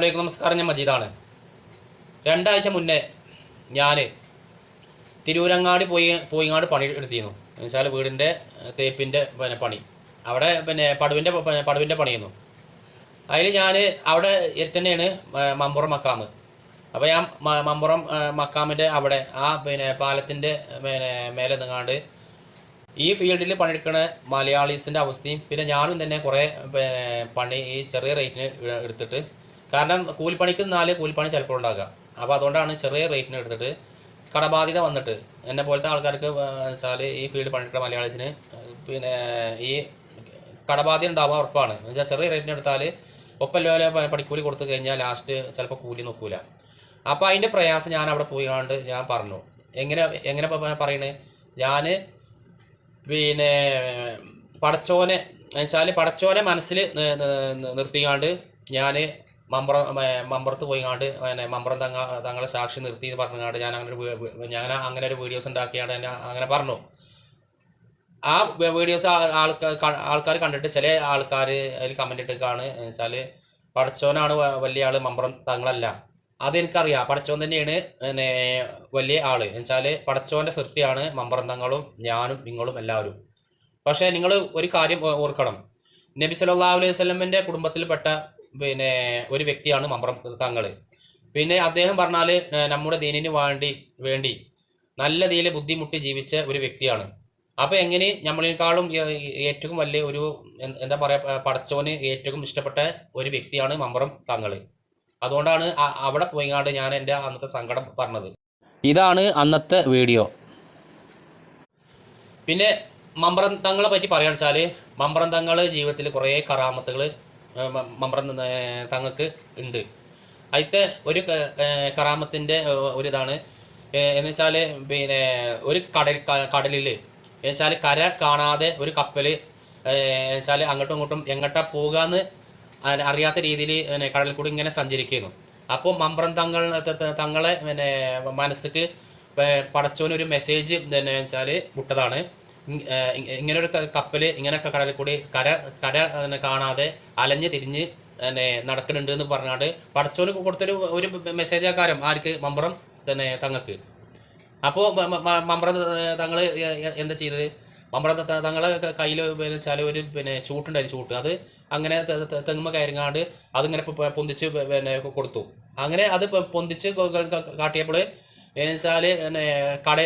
അസ്സാം വലൈക്കും നമസ്കാരം ഞാൻ മജീദാണ്. രണ്ടാഴ്ച മുന്നേ ഞാൻ തിരൂരങ്ങാടി പോയി പോയിങ്ങാട് പണി എടുത്തിരുന്നു. എന്നുവെച്ചാൽ വീടിന്റെ തേപ്പിന്റെ പിന്നെ പണി. അവിടെ പിന്നെ പടുവിന്റെ പിന്നെ പടുവിന്റെ പണിയുന്നു അതിൽ ഞാൻ അവിടെ തന്നെയാണ് മമ്പുറം മക്കാമ് അപ്പോൾ ഞാൻ മമ്പുറം മക്കാമിന്റെ അവിടെ ആ പിന്നെ പാലത്തിന്റെ പിന്നെ മേലെ നിന്നാണ്ട് ഈ ഫീൽഡിൽ പണിയെടുക്കുന്ന മലയാളീസിന്റെ അവസ്ഥയും പിന്നെ ഞാനും തന്നെ കുറേ പണി ഈ ചെറിയ റേറ്റിന് എടുത്തിട്ട് കാരണം കൂലിപ്പണിക്ക് നാല് കൂലിപ്പണി ചിലപ്പോൾ ഉണ്ടാക്കുക. അപ്പോൾ അതുകൊണ്ടാണ് ചെറിയ റേറ്റിന് എടുത്തിട്ട് കടബാധ്യത വന്നിട്ട് എന്നെ പോലത്തെ ആൾക്കാർക്ക് വെച്ചാൽ ഈ ഫീൽഡ് പണിയെടുക്കുന്ന മലയാളീസിന് പിന്നെ ഈ കടബാധ്യത ഉണ്ടാവാൻ ഉറപ്പാണ്. എന്ന് വെച്ചാൽ ചെറിയ റേറ്റിന് എടുത്താൽ ഒപ്പല്ലോലെ പണിക്കൂലി കൊടുത്തു കഴിഞ്ഞാൽ ലാസ്റ്റ് ചിലപ്പോൾ കൂലി നോക്കൂല. അപ്പോൾ അതിന്റെ പ്രയാസം ഞാൻ അവിടെ പോയി കണ്ട് ഞാൻ പറഞ്ഞു. എങ്ങനെ എങ്ങനെ പറയണേ? ഞാൻ പിന്നെ പടച്ചോനെ എന്നുവെച്ചാൽ പടച്ചോനെ മനസ്സിൽ നിർത്തിക്കാണ്ട് ഞാൻ മമ്പറം മ- മമ്പറത്ത് പോയിക്കാണ്ട് പിന്നെ മമ്പറം തങ്ങ തങ്ങളെ സാക്ഷി നിർത്തി എന്ന് പറഞ്ഞാണ്ട് ഞാൻ അങ്ങനെ ഒരു ഞാൻ അങ്ങനെ ഒരു വീഡിയോസ് ഉണ്ടാക്കിയാണ് എന്നെ അങ്ങനെ പറഞ്ഞു. ആ വീഡിയോസ് ആൾക്കാർ ആൾക്കാർ കണ്ടിട്ട് ചില ആൾക്കാർ അതിൽ കമന്റ് ഇട്ടേക്കാണ്. വെച്ചാൽ പടച്ചോനാണ് വലിയ ആൾ മമ്പറം തങ്ങളല്ല. അതെനിക്കറിയാം. പടച്ചോൻ തന്നെയാണ് പിന്നെ വലിയ ആൾ എന്നുവെച്ചാൽ പടച്ചോന്റെ സൃഷ്ടിയാണ് മമ്പറം തങ്ങളും ഞാനും നിങ്ങളും എല്ലാവരും. പക്ഷേ നിങ്ങൾ ഒരു കാര്യം ഓർക്കണം. നബി സല്ലല്ലാഹു അലൈഹി വസല്ലമയുടെ കുടുംബത്തിൽപ്പെട്ട പിന്നെ ഒരു വ്യക്തിയാണ് മമ്പറം തങ്ങൾ. പിന്നെ അദ്ദേഹം പറഞ്ഞാൽ നമ്മുടെ ദീനിന് വേണ്ടി വേണ്ടി നല്ല രീതിയിൽ ബുദ്ധിമുട്ടി ജീവിച്ച ഒരു വ്യക്തിയാണ്. അപ്പോൾ എങ്ങനെ നമ്മളെക്കാളും ഏറ്റവും വലിയ ഒരു എന്താ പറയുക പടച്ചോന് ഏറ്റവും ഇഷ്ടപ്പെട്ട ഒരു വ്യക്തിയാണ് മമ്പറം തങ്ങൾ. അതുകൊണ്ടാണ് അവിടെ പോയിങ്ങാണ്ട് ഞാൻ എന്റെ അന്നത്തെ സങ്കടം പറഞ്ഞത്. ഇതാണ് അന്നത്തെ വീഡിയോ. പിന്നെ മമ്പ്രം തങ്ങളെ പറ്റി പറയുകയാണെന്ന് വെച്ചാൽ മമ്പ്രം തങ്ങൾ ജീവിതത്തിൽ കുറേ കറാമത്തുകൾ മമ്പ്രം തങ്ങൾക്ക് ഉണ്ട്. അതിലത്തെ ഒരു കറാമത്തിന്റെ ഒരു ഇതാണ് എന്ന് വെച്ചാൽ പിന്നെ ഒരു കടൽ കടലിൽ എന്ന് വെച്ചാൽ കര കാണാതെ ഒരു കപ്പൽ വെച്ചാൽ അങ്ങോട്ടും ഇങ്ങോട്ടും എങ്ങോട്ടാ പോകാന്ന് അറിയാത്ത രീതിയിൽ പിന്നെ കടലിൽ കൂടി ഇങ്ങനെ സഞ്ചരിക്കുന്നു. അപ്പോൾ മമ്പ്രം തങ്ങൾ തങ്ങളെ പിന്നെ മനസ്സിക്ക് പടച്ചോനൊരു മെസ്സേജ് എന്നുവെച്ചാൽ വിട്ടതാണ്. ഇങ്ങനെ ഒരു കപ്പൽ ഇങ്ങനെയൊക്കെ കടലിൽ കൂടി കര കര കാണാതെ അലഞ്ഞ് തിരിഞ്ഞ് പിന്നെ നടക്കുന്നുണ്ട് എന്ന് പറഞ്ഞാണ്ട് പടച്ചോന് കൊടുത്തൊരു ഒരു മെസ്സേജ് ആക്കാരം ആർക്ക് മമ്പറം തന്നെ തങ്ങൾക്ക് അപ്പോൾ മമ്പറം തങ്ങൾ എന്താ ചെയ്തത്? മമ്പറം തങ്ങളെ കയ്യിൽ വെച്ചാൽ ഒരു പിന്നെ ചൂട്ടുണ്ടായിരുന്നു ചൂട്ട്. അത് അങ്ങനെ തെങ്ങുമ്പ കയറിങ്ങാണ്ട് അതിങ്ങനെ പൊന്തിച്ച് പിന്നെ കൊടുത്തു. അങ്ങനെ അത് പൊന്തിച്ച് കാട്ടിയപ്പോൾ എന്നുവെച്ചാൽ പിന്നെ കട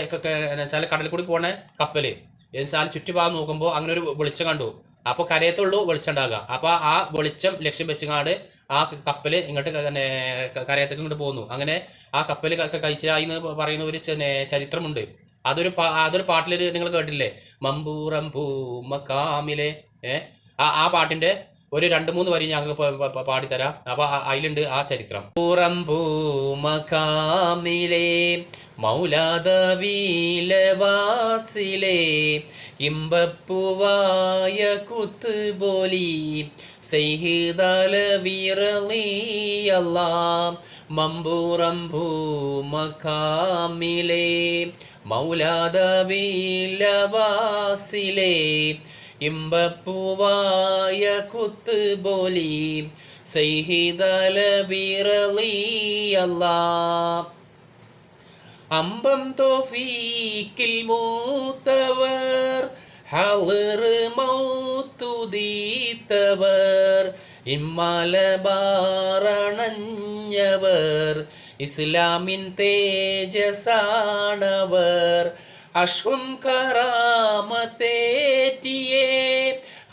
എന്നുവെച്ചാൽ കടലിൽ കൂടി പോണ കപ്പൽ എന്നുവെച്ചാൽ ചുറ്റുഭാഗം നോക്കുമ്പോൾ അങ്ങനെ ഒരു വെളിച്ചം കണ്ടു. അപ്പോൾ കരയത്തുള്ളൂ വെളിച്ചം ഉണ്ടാകുക അപ്പോൾ ആ വെളിച്ചം ലക്ഷ്യം വെച്ചുങ്ങാണ്ട് ആ കപ്പൽ ഇങ്ങോട്ട് പിന്നെ കരയത്തേക്ക് ഇങ്ങോട്ട് പോകുന്നു അങ്ങനെ ആ കപ്പൽ കഴിച്ചായി എന്ന് പറയുന്ന ഒരു ചരിത്രമുണ്ട്. അതൊരു അതൊരു പാട്ടിൽ നിങ്ങൾ കേട്ടില്ലേ? മമ്പൂറം പൂ മക്കാമിലെ ഏ? ആ ആ പാട്ടിന്റെ ഒരു രണ്ട് മൂന്ന് വരി പ- പാടിത്തരാം. അപ്പൊ അതിലുണ്ട് ആ ചരിത്രം. പൂറം പൂ മക്കാമിലെ മൗലാദവീലവാസിലെ ഇമ്പപ്പൂവായ കുത്തുബോലി സൈഹിദാല മൗലാദവീലവാസിലെ ഇമ്പപ്പൂവായ കുത്തുബോലി സൈഹിതല വിറളിയല്ല അമ്പം തോഫീക്കിൽ മൂത്തവർ ഹളിർ ഇമ്മല ഇമ്മലബാറണഞ്ഞവർ ഇസ്ലാമിൻ തേജസാണവർ. അഷ്വും കറാമത്തേറ്റിയേ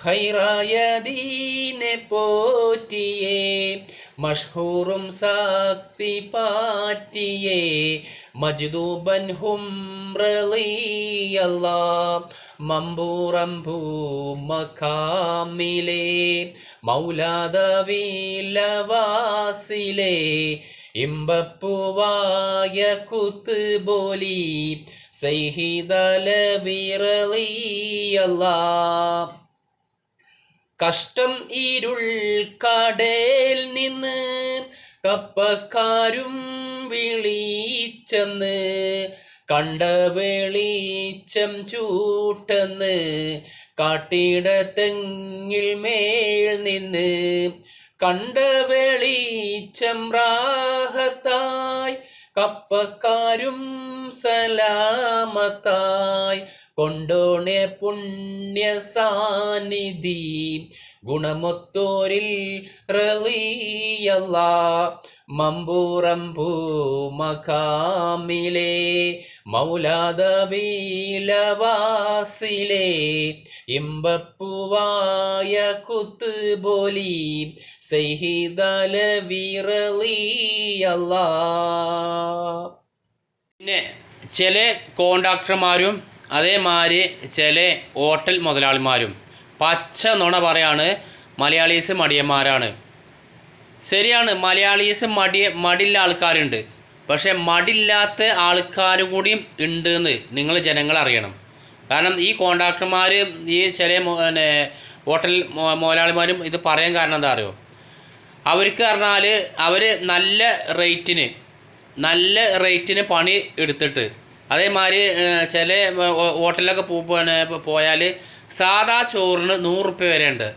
ഹൈറായ ദീനെ പോറ്റിയേ മഷ്ഹൂറും സാക്തി പാറ്റിയേ മജ്ദൂബൻ ഹും റളിയല്ല മമ്പൂറം ഭൂമക്കാമിലെ മൗലാദവീലവാസിലെ കുത്തുബോലി സൈഹിദല കഷ്ടം ഇരുൾ കടയിൽ നിന്ന് കപ്പക്കാരും വിളിച്ചെന്ന് കണ്ട വെളിച്ചം ചൂട്ടെന്ന് കാട്ടിട തെങ്ങിൽ മേൽ നിന്ന് കണ്ട വെളിച്ചം റാഹത്തായി കപ്പക്കാരും സലാമത്തായി. കൊണ്ടോണെ പുണ്യ സാന്നിധി ഗുണമൊത്തോരിൽ റളിയല്ല. മമ്പൂറം പൂമഖാമിലെ മൗലാദവീലവാസിലെ. ഇമ്പപ്പുവായ കുത്തുബോലി. സഹിതല വിറളിയല്ല പിന്നെ ചില കോണ്ടാക്ടർമാരും അതേമാതിരി ചില ഹോട്ടൽ മുതലാളിമാരും പച്ച നുണ പറയാണ് മലയാളീസ് മടിയന്മാരാണ്. ശരിയാണ് മലയാളീസ് മടി മടില്ല ആൾക്കാരുണ്ട്. പക്ഷേ മടില്ലാത്ത ആൾക്കാർ കൂടിയും ഉണ്ട് എന്ന് നിങ്ങൾ ജനങ്ങൾ അറിയണം. കാരണം ഈ കോൺട്രാക്ടർമാർ ഈ ചില പിന്നെ ഹോട്ടൽ മുതലാളിമാരും ഇത് പറയാൻ കാരണം എന്താ അറിയോ? അവർക്ക് പറഞ്ഞാൽ അവർ നല്ല റേറ്റിന് നല്ല റേറ്റിന് പണി എടുത്തിട്ട് അതേമാതിരി ചില ഹോട്ടലിലൊക്കെ പിന്നെ പോയാൽ സാധാ ചോറിന് നൂറുപ്യ വരെ ഉണ്ട്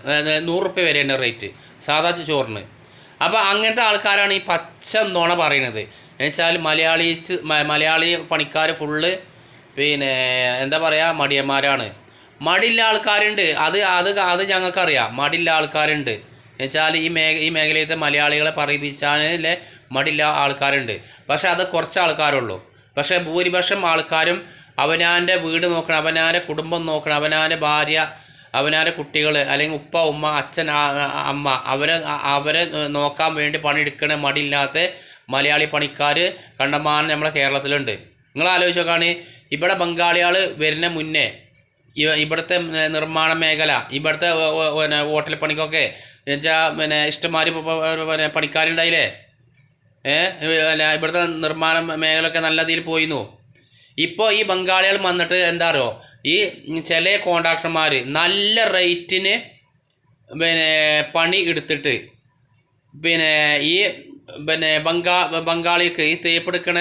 നൂറുപ്യ വരെ ഉണ്ട് റേറ്റ്. സാധാ ചോറിന്. അപ്പോൾ അങ്ങനത്തെ ആൾക്കാരാണ് ഈ പച്ച എന്തോണ പറയണത് എന്നുവെച്ചാൽ മലയാളീസ് മലയാളി പണിക്കാർ ഫുള്ള് പിന്നെ എന്താ പറയുക മടിയന്മാരാണ്. മടിയുള്ള ആൾക്കാരുണ്ട്. അത് അത് അത് ഞങ്ങൾക്കറിയാം. മടിയുള്ള ആൾക്കാരുണ്ട്. എന്നുവെച്ചാൽ ഈ മേഖ ഈ മേഖലയിലത്തെ മലയാളികളെ പറയിപ്പിച്ചാലേ മടിയുള്ള ആൾക്കാരുണ്ട്. പക്ഷേ അത് കുറച്ച് ആൾക്കാരുള്ളൂ. പക്ഷേ ഭൂരിപക്ഷം ആൾക്കാരും അവനാന്റെ വീട് നോക്കണം അവനാന്റെ കുടുംബം നോക്കണം അവനാന്റെ ഭാര്യ അവനാന്റെ കുട്ടികൾ അല്ലെങ്കിൽ ഉപ്പ ഉമ്മ അച്ഛൻ അമ്മ അവരെ അവരെ നോക്കാൻ വേണ്ടി പണിയെടുക്കണ മടിയില്ലാത്ത മലയാളി പണിക്കാർ കണ്ടമാൻ നമ്മളെ കേരളത്തിലുണ്ട്. നിങ്ങൾ ആലോചിച്ച് നോക്കാണ് ഇവിടെ ബംഗാളികൾ വരുന്ന മുന്നേ ഇവ- ഇവിടുത്തെ നിർമ്മാണ മേഖല ഇവിടുത്തെ പിന്നെ ഹോട്ടൽ പണിക്കൊക്കെ എന്നുവെച്ചാൽ പിന്നെ ഇഷ്ടമാതിരി പിന്നെ പണിക്കാരുണ്ടായില്ലേ? അല്ല ഇവിടുത്തെ നിർമ്മാണ മേഖലയൊക്കെ നല്ല രീതിയിൽ പോയിരുന്നു ഇപ്പോൾ ഈ ബംഗാളികൾ വന്നിട്ട് എന്താ അറിയോ? ഈ ചില കോൺട്രാക്ടർമാർ നല്ല റേറ്റിന് പിന്നെ പണി എടുത്തിട്ട് പിന്നെ ഈ പിന്നെ ബംഗാ ബംഗാളിക്ക് ഈ തേപ്പെടുക്കണ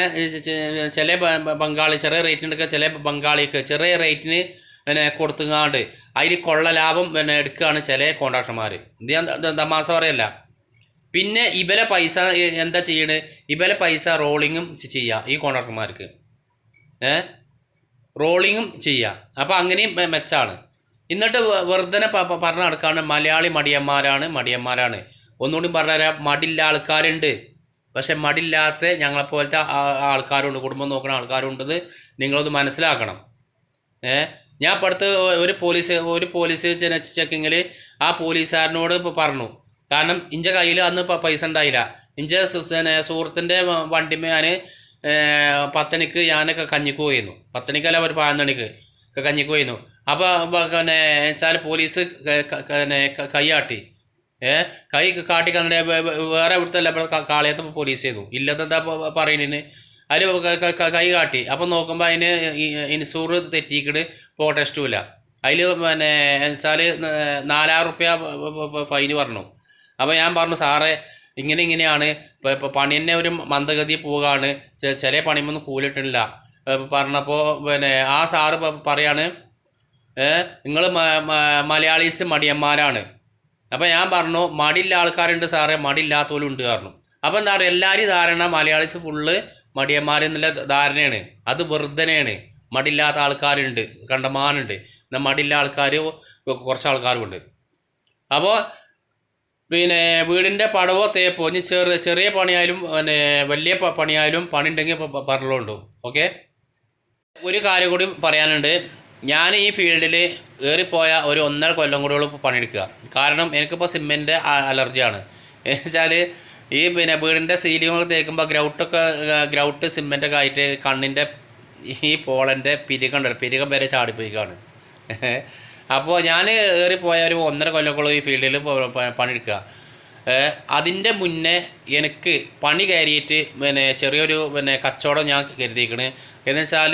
ചില ബംഗാളി ചെറിയ റേറ്റിന് എടുക്കുക ചില ബംഗാളിക്ക് ചെറിയ റേറ്റിന് പിന്നെ കൊടുത്തുങ്ങാണ്ട് അതിൽ കൊള്ള ലാഭം പിന്നെ എടുക്കുകയാണ് ചില കോൺട്രാക്ടർമാർ ഇത് ഞാൻ തമാശ പറയല്ല. പിന്നെ ഇവരെ പൈസ എന്താ ചെയ്യണേ? ഇവരെ പൈസ റോളിങ്ങും ചെയ്യുക ഈ കോൺട്രാക്ടർമാർക്ക് ഏ? റോളിങ്ങും ചെയ്യുക അപ്പോൾ അങ്ങനെയും മെച്ചാണ്. എന്നിട്ട് വെറുതെ പറഞ്ഞു നടക്കാണ് മലയാളി മടിയന്മാരാണ് മടിയന്മാരാണ്. ഒന്നുകൂടി പറഞ്ഞുതരാം മടില്ല ആൾക്കാരുണ്ട്. പക്ഷെ മടില്ലാത്ത ഞങ്ങളെപ്പോലത്തെ ആൾക്കാരുണ്ട് കുടുംബം നോക്കുന്ന ആൾക്കാരുണ്ടെന്ന് നിങ്ങളത് മനസ്സിലാക്കണം. ഏ? ഞാൻ ഇപ്പോൾ അടുത്ത് ഒരു പോലീസ് ഒരു പോലീസ് ചെക്കിങ്ങിൽ ആ പോലീസുകാരനോട് പറഞ്ഞു. കാരണം ഇഞ്ച കയ്യിൽ അന്ന് പൈസ ഉണ്ടായില്ല. ഇഞ്ച സുഹൃത്തിന്റെ വണ്ടിമേ ഞാൻ പത്തണിക്ക് ഞാനൊക്കെ കഞ്ഞിക്ക് പോയിരുന്നു. പത്തണിക്കല്ല ഒരു പതിനൊന്നിക്ക് കഞ്ഞിക്ക് പോയിരുന്നു. അപ്പോൾ പിന്നെ വെച്ചാൽ പോലീസ് പിന്നെ കൈയാട്ടി ഏ കൈ കാട്ടി കണ്ടെ വേറെ ഇവിടുത്തെ കാളയത്ത് പോലീസ് ചെയ്തു. ഇല്ലത്തെന്താ പറയുന്നതിന് അതിൽ കൈ കാട്ടി. അപ്പം നോക്കുമ്പോൾ അതിന് ഇൻഷൂർ തെറ്റിക്കിട്ട് പോട്ടസ്റ്റുമില്ല അതിൽ പിന്നെ വെച്ചാൽ നാലായിരം റുപ്യ ഫൈന് പറഞ്ഞു. അപ്പോൾ ഞാൻ പറഞ്ഞു സാറേ ഇങ്ങനെ ഇങ്ങനെയാണ്. ഇപ്പോൾ ഇപ്പോൾ പണി തന്നെ ഒരു മന്ദഗതി പോവുകയാണ്. ചില പണിമൊന്നും കൂലിട്ടില്ല പറഞ്ഞപ്പോൾ പിന്നെ ആ സാറ് പറയാണ് നിങ്ങൾ മലയാളീസ് മടിയന്മാരാണ്. അപ്പോൾ ഞാൻ പറഞ്ഞു മടിയില്ല ആൾക്കാരുണ്ട് സാറേ മടിയില്ലാത്തവരും ഉണ്ട് പറഞ്ഞു. അപ്പോൾ എന്താ പറയുക എല്ലാവരും ധാരണ മലയാളീസ് ഫുള്ള് മടിയന്മാരെന്നുള്ള ധാരണയാണ്. അത് വെറുതനെയാണ്. മടിയില്ലാത്ത ആൾക്കാരുണ്ട് കണ്ടമാനുണ്ട്. എന്നാൽ മടിയില്ല ആൾക്കാർ കുറച്ച് ആൾക്കാരുമുണ്ട്. അപ്പോൾ പിന്നെ വീടിന്റെ പടവോ തേപ്പോ ഇനി ചെറിയ ചെറിയ പണിയായാലും പിന്നെ വലിയ പണിയായാലും പണി ഉണ്ടെങ്കിൽ പറഞ്ഞോണ്ടു ഓക്കെ? ഒരു കാര്യം കൂടി പറയാനുണ്ട്. ഞാൻ ഈ ഫീൽഡിൽ ഏറിപ്പോയ ഒരു ഒന്നര കൊല്ലം കൂടിയോളം ഇപ്പോൾ പണിയെടുക്കുക. കാരണം എനിക്കിപ്പോൾ സിമെന്റ് അലർജിയാണ്. എന്നുവെച്ചാൽ ഈ പിന്നെ വീടിന്റെ സീലിങ്ങൊക്കെ തേക്കുമ്പോൾ ഗ്രൗട്ടൊക്കെ ഗ്രൗട്ട് സിമെന്റൊക്കെ ആയിട്ട് കണ്ണിന്റെ ഈ പോളന്റെ പിരികണ്ടല്ലോ പിരികം വരെ ചാടിപ്പോയിക്കാണ്. അപ്പോൾ ഞാൻ ഏറിപ്പോയ ഒരു ഒന്നര കൊല്ലക്കുള്ള ഈ ഫീൽഡിൽ പണിയെടുക്കുക. അതിന്റെ മുന്നേ എനിക്ക് പണി കയറിയിട്ട് പിന്നെ ചെറിയൊരു പിന്നെ കച്ചവടം ഞാൻ കരുതിയിരിക്കണ് എന്ന് വെച്ചാൽ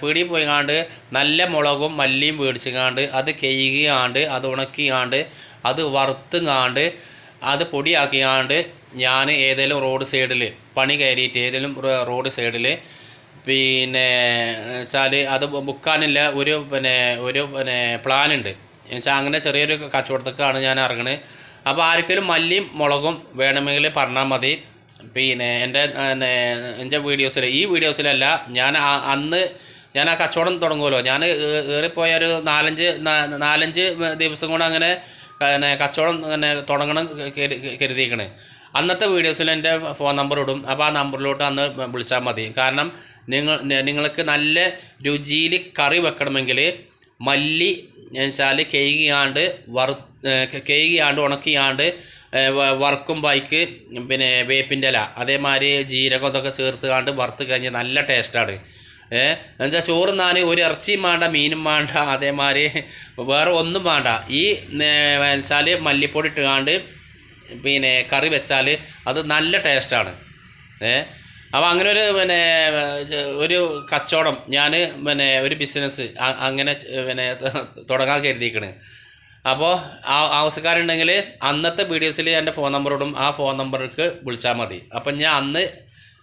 പീടിയിൽ കാണ്ട് നല്ല മുളകും മല്ലിയും മേടിച്ചുങ്ങാണ്ട് അത് കെയ്യുകയാണ്ട് അത് ഉണക്കിയാണ്ട് അത് വറുത്തുങ്ങാണ്ട് അത് പൊടിയാക്കിയാണ്ട് ഞാൻ ഏതെങ്കിലും റോഡ് സൈഡിൽ പണി കയറിയിട്ട് ഏതെങ്കിലും റോഡ് സൈഡിൽ പിന്നെ വെച്ചാൽ അത് ബുക്കാനില്ല ഒരു പിന്നെ ഒരു പിന്നെ പ്ലാൻ ഉണ്ട് എന്നുവെച്ചാൽ അങ്ങനെ ചെറിയൊരു കച്ചവടത്തേക്കാണ് ഞാൻ ഇറങ്ങണത് അപ്പോൾ ആർക്കെങ്കിലും മല്ലിയും മുളകും വേണമെങ്കിൽ പറഞ്ഞാൽ മതി. പിന്നെ എന്റെ പിന്നെ എന്റെ വീഡിയോസിൽ ഈ വീഡിയോസിലല്ല ഞാൻ അന്ന് ഞാൻ ആ കച്ചവടം തുടങ്ങുമല്ലോ ഞാൻ ഏറിപ്പോയ ഒരു നാലഞ്ച് നാലഞ്ച് ദിവസം കൊണ്ട് അങ്ങനെ പിന്നെ കച്ചവടം പിന്നെ തുടങ്ങണം കരു- കരുതിയിരിക്കണേ അന്നത്തെ വീഡിയോസിൽ എന്റെ ഫോൺ നമ്പർ ഇടും. അപ്പോൾ ആ നമ്പറിലോട്ട് അന്ന് വിളിച്ചാൽ മതി. കാരണം നിങ്ങൾ നിങ്ങൾക്ക് നല്ല രുചിയിൽ കറി വെക്കണമെങ്കിൽ മല്ലി വെച്ചാൽ കേകിയാണ്ട് വറു കേകിയാണ്ട് ഉണക്കിയാണ്ട് ഏഹ് വറുക്കും ബൈക്ക് പിന്നെ വേപ്പിന്റെ ഇല അതേമാതിരി ജീരകം ഇതൊക്കെ ചേർത്ത് കാണ്ട് വറുത്ത് കഴിഞ്ഞാൽ നല്ല ടേസ്റ്റാണ്. ഏഹ് എന്നുവെച്ചാൽ ചോറ് നാൻ ഒരു ഇറച്ചിയും വേണ്ട മീനും വേണ്ട അതേമാതിരി വേറെ ഒന്നും വേണ്ട. ഈ വെച്ചാൽ മല്ലിപ്പൊടി ഇട്ടുകാണ്ട് പിന്നെ കറി വെച്ചാൽ അത് നല്ല ടേസ്റ്റാണ്. ഏ അപ്പോൾ അങ്ങനെ ഒരു പിന്നെ ഒരു കച്ചവടം. ഞാൻ പിന്നെ ഒരു ബിസിനസ് അങ്ങനെ പിന്നെ തുടങ്ങാൻ കരുതിയിരിക്കണ്. അപ്പോൾ ആ ആവശ്യക്കാരുണ്ടെങ്കിൽ അന്നത്തെ വീഡിയോസിൽ എന്റെ ഫോൺ നമ്പറോടും ആ ഫോൺ നമ്പർക്ക് വിളിച്ചാൽ മതി. അപ്പം ഞാൻ അന്ന്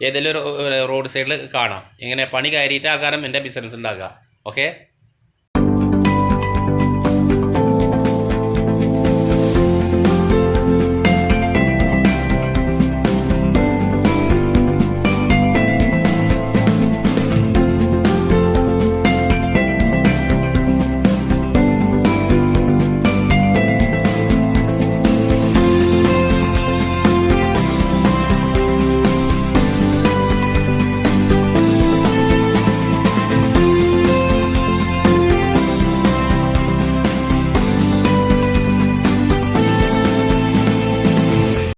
ഏതെങ്കിലും റോഡ് സൈഡിൽ കാണാം. ഇങ്ങനെ പണി കയറിയിട്ട് ആ കാരണം എന്റെ ബിസിനസ് ഉണ്ടാക്കുക ഓക്കെ?